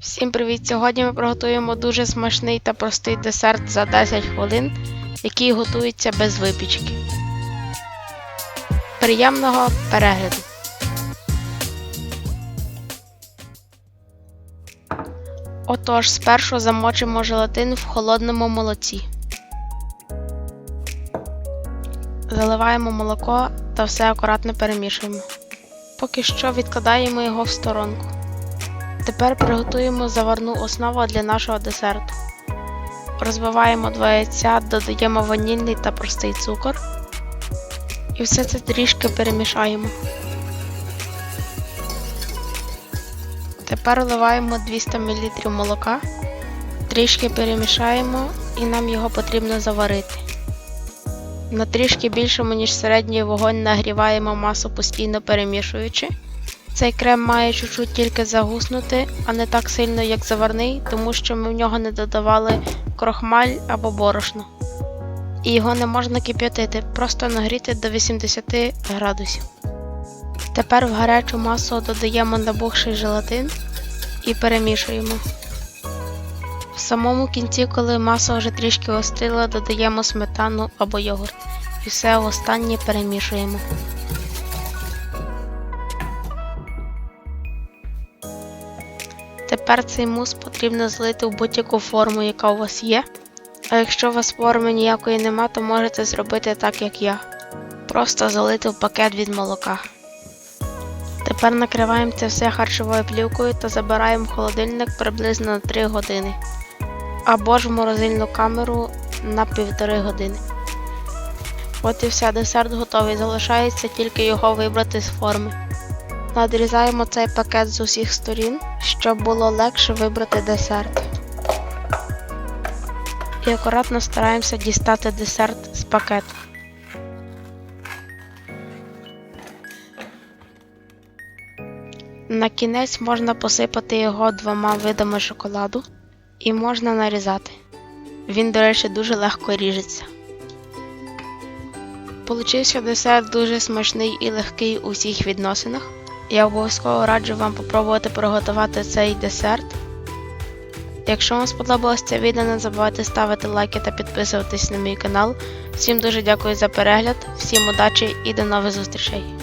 Всім привіт! Сьогодні ми приготуємо дуже смачний та простий десерт за 10 хвилин, який готується без випічки. Приємного перегляду! Отож, спершу замочимо желатин в холодному молоці. Заливаємо молоко та все акуратно перемішуємо. Поки що відкладаємо його в сторонку. Тепер приготуємо заварну основу для нашого десерту. Розбиваємо два яйця, додаємо ванільний та простий цукор. І все це трішки перемішаємо. Тепер вливаємо 200 мл молока, трішки перемішаємо і нам його потрібно заварити. На трішки більшому, ніж середній вогонь нагріваємо масу постійно перемішуючи. Цей крем має чуть-чуть тільки загуснути, а не так сильно, як заварний, тому що ми в нього не додавали крохмаль або борошно. І його не можна кип'ятити, просто нагріти до 80 градусів. Тепер в гарячу масу додаємо набухший желатин і перемішуємо. В самому кінці, коли маса вже трішки остила, додаємо сметану або йогурт і все останнє перемішуємо. Тепер цей мус потрібно злити в будь-яку форму, яка у вас є. А якщо у вас форми ніякої нема, то можете зробити так, як я. Просто залити в пакет від молока. Тепер накриваємо це все харчовою плівкою та забираємо в холодильник приблизно на 3 години. Або ж в морозильну камеру на півтори години. От і все, десерт готовий. Залишається тільки його вибрати з форми. Надрізаємо цей пакет з усіх сторін, щоб було легше вибрати десерт. І акуратно стараємося дістати десерт з пакету. На кінець можна посипати його двома видами шоколаду і можна нарізати. Він, до речі, дуже легко ріжеться. Получився десерт дуже смачний і легкий у всіх відносинах. Я обов'язково раджу вам попробувати приготувати цей десерт. Якщо вам сподобалось це відео, не забувайте ставити лайки та підписуватись на мій канал. Всім дуже дякую за перегляд, всім удачі і до нових зустрічей!